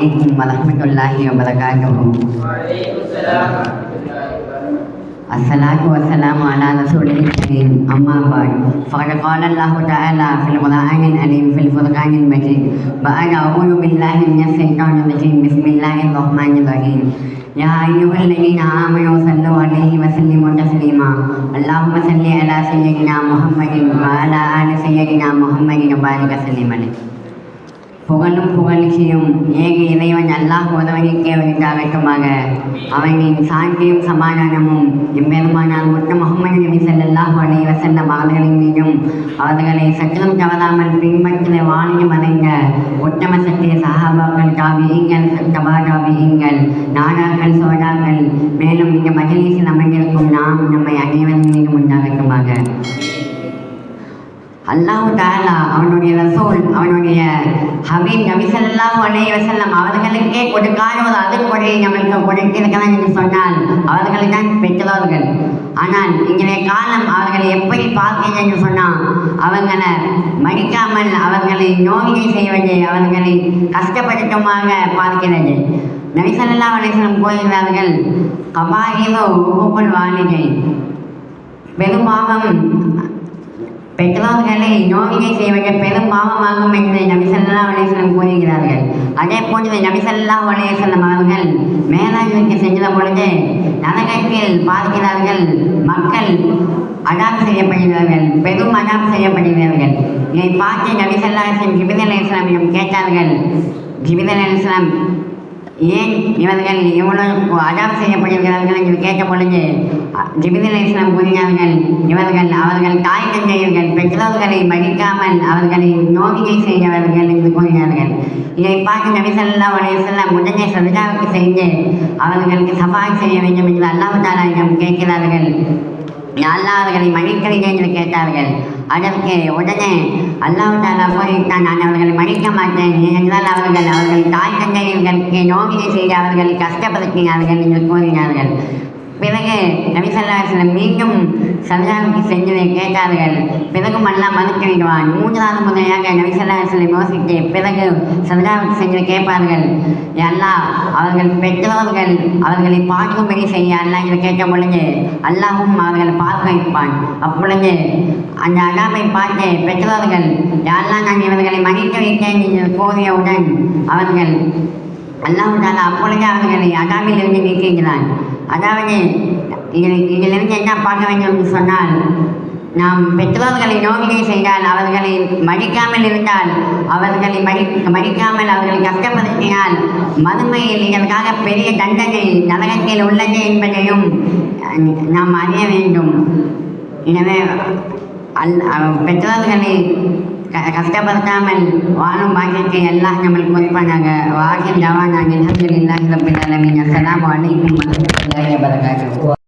അലൈക്കും വലഹമത്തല്ലാഹി വബർക്കാത്തുഹു الصلاة والسلام على رسوله الكريم أما بعد فقد قال الله تعالى في القرآن العليم في الفرقان المجيد بعد أعوذ بالله من الشيطان الرجيم بسم الله الرحمن الرحيم يا أيها الذين آمنوا صلوا عليه وسلموا تسليما اللهم صل على سيدنا محمد وعلى آل سيدنا محمد وبارك وسلم عليه புகழும் புகழ்ச்சியும் ஏக இறைவன் அல்லாஹ் ஒருவனுக்கே உரித்தாகட்டுமாக அவனின் சாந்தியும் சமாதானமும் எம்பெருமானால் மொத்த முகமது நபி செல்லல்லாஹ் அலைஹி வஸல்லம் அவர்களின் மீதும் அவர்களை சற்றும் தவறாமல் பின்பற்றி வாழி மறைந்த உத்தம சத்திய சகாபாக்கள் காவியங்கள் தபா தாபியங்கள் நாடாக்கள் சோடாக்கள் மேலும் இந்த மஜலிஸில் அமைந்திருக்கும் நாம் நம்மை அனைவரின் மீதும் உண்டாகட்டுமாக. அல்லாஹு தாலா அவனுடைய ரசூல் அவனுடைய ஹபீப் நபி ஸல்லல்லாஹு வசல்லம் அவர்களுக்கே கொடுக்காத ஒரு அருள்கொடையை நம்மளுக்கு கொடுத்திருக்கிறான் என்று சொன்னால் அவர்கள் தான் பெற்றோர்கள் ஆனால் இன்றைய காலம் அவர்களை எப்படி பார்க்கிறது என்று சொன்னால் அவங்களை மடிக்காமல் அவர்களை நோவினை செய்வது அவர்களை கஷ்டப்படுத்தமாக பார்க்கிறது. நபிசல்லா ஸல்லல்லாஹு அலைஹி கூறுகிறார்கள் கபாயிலோ உகுப்புல் வாலிதை. பெரும்பாவம் பெற்றோர்களை நோவினை செய்வதற்கு பெரும் பாவமாகும் என்று நபிசல்லா அலேஸ்வரம் கூறுகிறார்கள். அதே போன்று நபிசல்லா அலேஸ்வரம் அவர்கள் மேலாண்மைக்கு சென்ற பொழுது நரகத்தில் பார்க்கிறார்கள். மக்கள் அடாம் செய்யப்படுகிறார்கள் பெரும் அடாம் செய்யப்படுகிறார்கள். இதை பார்த்து நபிசல்லா அலிஸ்லாம் ஜிபின் இஸ்லாமிடம் கேட்டார்கள் ஜிபின் இஸ்லாம் ஏன் இவர்கள் இவ்வளவு அடாப் செய்யப்படுகிறார்கள் என்று கேட்ட பொழுது ஜிபிதல் கூறினார்கள் இவர்கள் அவர்கள் தாய் தந்தையர்கள் பெற்றோர்களை மதிக்காமல் அவர்களை நோவினை செய்தவர்கள் என்று கூறினார்கள். இதை பார்த்து நபிசல்லா அலையம் உடனே சவிதாவுக்கு செய்து அவர்களுக்கு சபாய் செய்ய வேண்டும் என்று அல்லாஹ் தாலாவிடம் கேட்கிறார்கள். அல்லாஹ் அவர்களை மகிழ்கிறீர்கள் என்று கேட்டார்கள். அதற்கு உடனே அல்லாஹ் தாலா கூறிவிட்டான் நான் அவர்களை மன்னிக்க மாட்டேன். என்றால் அவர்கள் அவர்கள் தாய் தந்தையர்களுக்கு நோவினை செய்து அவர்கள் கஷ்டப்படுத்தினார்கள் என்று கூறினார்கள். பிறகு நபிசல்லாஸ்லம் மீண்டும் சல்லாவுக்கு செஞ்சதை கேட்டார்கள் பிறகும் அல்லாஹ் மறுத்து விடுவான் மூன்றாவது முறையாக நபிசல்லாஸ்லம் யோசித்து பிறகு சல்லாவுக்கு சென்று கேட்பார்கள். அல்லாஹ் அவர்கள் பெற்றோர்கள் அவர்களை பார்க்கும்படி செய்ய அல்லா என்று கேட்ட பொழுது அல்லாஹும் அவர்களை பார்க்க வைப்பான். அப்பொழுது அந்த அடாமை பார்த்து பெற்றோர்கள் யாரெல்லாம் நான் இவர்களை மன்னித்து வைத்தேன் என்று கூறியவுடன் அவர்கள் அல்லாஹ் தாலா அப்பொழுது அவர்களை அடாமில் இருந்து நீக்குகிறான் அதாவது இதில் இதிலிருந்து என்ன பார்க்க வேண்டும் என்று சொன்னால் நாம் பெற்றோர்களை நோவினை செய்தால் அவர்களை மதிக்காமல் இருந்தால் அவர்களை மறி மறிக்காமல் அவர்களை கஷ்டப்படுத்தினால் மறுமையில் இதற்காக பெரிய தண்டனை நரகத்தில் உள்ளது என்பதையும் நாம் அறிய வேண்டும். எனவே அல் பெற்றோர்களை கஷ்டப்படுத்தாமல் வாழும் பாக்கியத்தை எல்லாம் நம்மளுக்கு குறிப்பானாங்க வாகின் ஜவானாக அலமதுல்லாஹி ரபில் அலமின் அஸ்ஸலாமு அலைக்கும் வரஹ்மத்துல்லாஹி வபரகாத்துஹு.